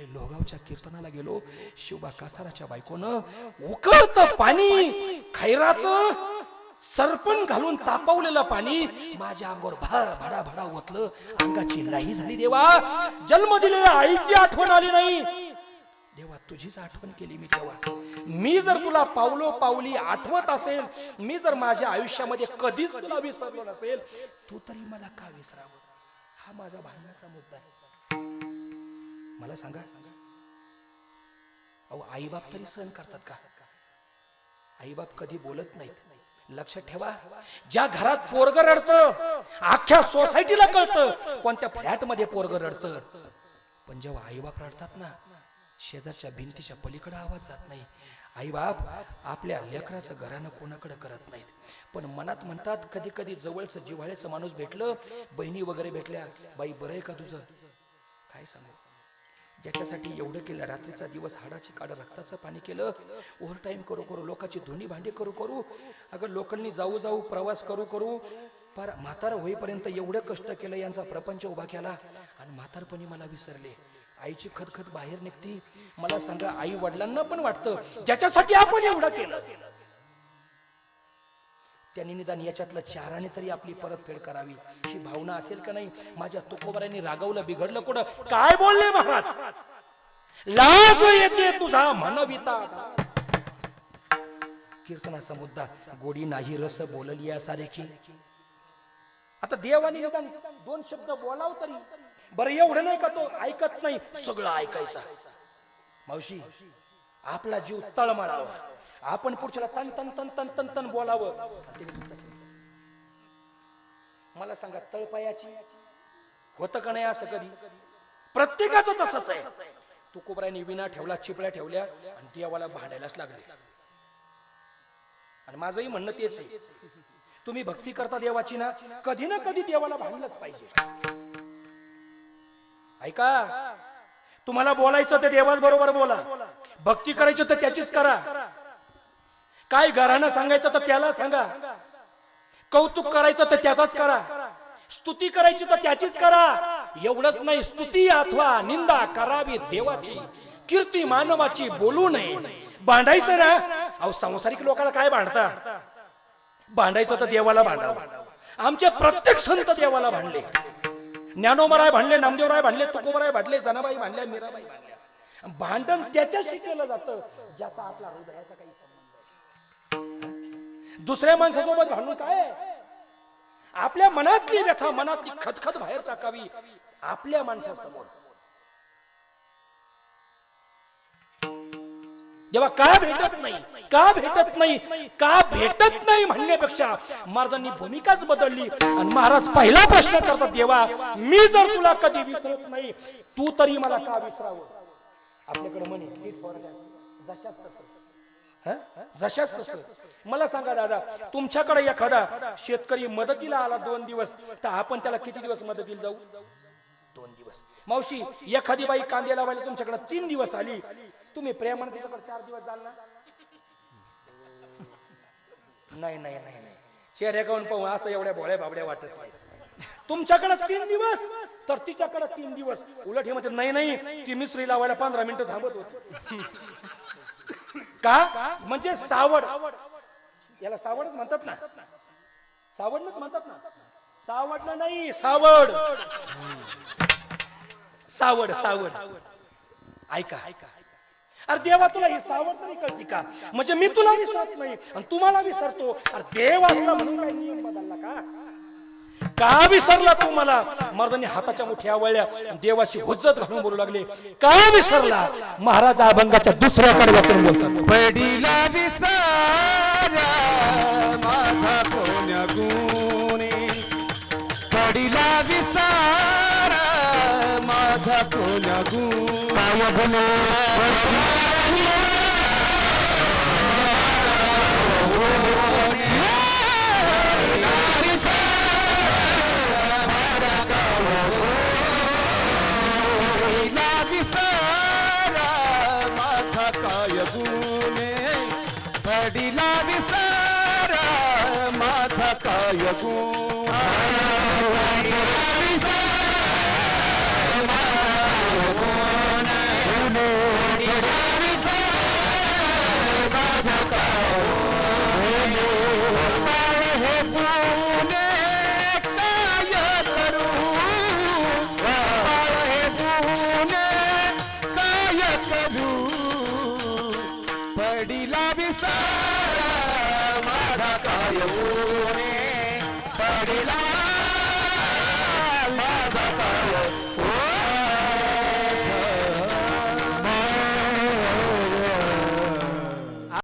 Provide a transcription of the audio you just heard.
अरे लोहगावच्या कीर्तनाला गेलो. शिवबा कासाराच्या बायकोनं उकळत पाणी खैराचं सरपण घालून तापवलेलं पाणी माझ्या अंगावर भा भडा भडा ओतलं. अंगाची लाही झाली देवा. जन्म दिलेल्या आईची आठवण आली नाही. देवा तुझीच आठवण केली मी तेव्हा मी जर तुला पावलो पावली आठवत असेल मी जर माझ्या आयुष्यामध्ये कधीच तुला विसरलो नसेल तू तरी मला का विसरावं? हा माझा भांडण्याचा मुद्दा आहे. मला सांगा. अहो आईबाप तरी सहन करतात का? आईबाप कधी बोलत नाहीत. लक्षात ठेवा. ज्या घरात पोरग रडतं अख्ख्या सोसायटीला कळतं कोणत्या फ्लॅटमध्ये पोरग रडतं. पण जेव्हा आईबाप रडतात ना शेजारच्या भिंतीच्या पलीकडे आवाज जात नाही. आईबाप आपल्या लेकराचं घरानं कोणाकडे करत नाहीत. पण मनात म्हणतात कधी कधी जवळचं जिव्हाळ्याचं माणूस भेटलं बहिणी वगैरे भेटल्या बाई बरं आहे का तुझं? काय सांगायचं? ज्याच्यासाठी एवढं केलं रात्रीचा दिवस हाडाची काढ रक्ताचं पाणी केलं ओव्हरटाईम करू करू लोकांची धुनी भांडी करू करू अगं लोकलनी जाऊ जाऊ प्रवास करू करू फार म्हातार होईपर्यंत एवढं कष्ट केलं यांचा प्रपंच उभा केला आणि म्हातारपणी मला विसरले. आईची खतखत बाहेर निघती. मला सांगा आई वडिलांना पण वाटतं ज्याच्यासाठी आपण एवढं केलं. त्यांनी निदान याच्यातलं चाराने तरी आपली परतफेड करावी. ही भावना असेल का नाही? माझ्या तुकोबऱ्यांनी रागवलं बिघडलं कुठं? काय बोलले महाराज? लाज येते तुझा म्हणविता कीर्तनाचा मुद्दा गोडी नाही रस बोलली या सारेखी. आता देवाने दोन शब्द बोलाव तरी. बरं एवढं नाही का तो ऐकत नाही सगळं ऐकायचा. मावशी आपला जीव तळमळावा. आपण पुढच्याला तन तन तन तन तन तन बोलावं. मला सांगा तळपायाची होतं का नाही असं कधी? प्रत्येकाचं तसंच आहे. तुकोबरायनी विना ठेवला चिपळ्या ठेवल्या आणि देवाला भांडायलाच लागले. आणि माझंही म्हणणं तेच आहे. तुम्ही भक्ती करता देवाची ना कधी ना कधी देवाला भांडलंच पाहिजे. ऐका तुम्हाला बोलायचं ते देवाच बरोबर बोला. भक्ती करायची तर त्याचीच करा. काय घराणं सांगायचं तर त्याला सांगा. कौतुक करायचं तर त्याचाच करा. स्तुती करायची तर त्याचीच करा. एवढंच नाही स्तुती अथवा निंदा करावी देवाची. कीर्ती मानवाची बोलू नये. भांडायचं ना अहो सांसारिक लोकांना काय भांडता? भांडायचं तर देवाला भांडा आमचे प्रत्येक संत देवाला भांडले. ज्ञानोबराय भांडले नामदेवराय भांडले तुकोबराय भांडले जनाबाई भांडल्या मीराबाई भांडल्या. भांडण त्याच्याशी केलं जातं ज्याचा आपला हृदयाचा काही संबंध दुसऱ्या माणसासोबत भांडून काय आहे? आपल्या मनातली व्यथा मनातली खतखत बाहेर टाकावी आपल्या माणसासमोर. जेव्हा का भेटत नाही का भेटत नाही का भेटत नाही म्हणण्यापेक्षा महाराजांनी भूमिकाच बदलली. आणि महाराज पहिला प्रश्न करतात देवा मी जर तुला कधी विसरत नाही तू तरी मला का विसरावं? आपल्याकडे म्हणे फॉर जशाच तसं. हं? जशाच तसं. मला सांगा दादा तुमच्याकडे एखादा शेतकरी मदतीला आला दोन दिवस तर आपण त्याला किती दिवस मदतीला जाऊ? दोन दिवस. मावशी एखादी बाई कांदे लावायला तुमच्याकडे तीन दिवस आली. तुम्ही प्रेमाने तिच्याकडे चार दिवस जाल ना? नाही नाही नाही नाही. चेहऱ्याकडून पाहून असं एवढ्या भोळ्या बाबड्या वाटत नाही. तुमच्याकडे तीन दिवस? तर तिच्याकडे तीन दिवस. उलट हे म्हणते नाही नाही ती मिसरी लावायला पंधरा मिनिटं थांबत होती. का? म्हणजे सावड. याला सावडच म्हणतात ना. सावडनच म्हणतात ना. सावडला नाही सावड. सावड सावड. ऐका ऐका. अरे देवा तुला ही सावड तरी कळती का? म्हणजे मी तुला विसरत नाही आणि तुम्हाला विसरतो. अरे देव असला म्हणून काही नियम बदलला का? का विसरला तू मला? मर्दांनी हाताच्या मुठ्या आवळल्या देवाची हुज्जत घालून बोलू लागले. का विसरला? महाराज अभंगाच्या दुसऱ्या कडव्यातून बोलतात. पडिला विसारा माझा कोण्या गुणे. पडिला विसारा माझा कोण्या पडिला يكون Thank.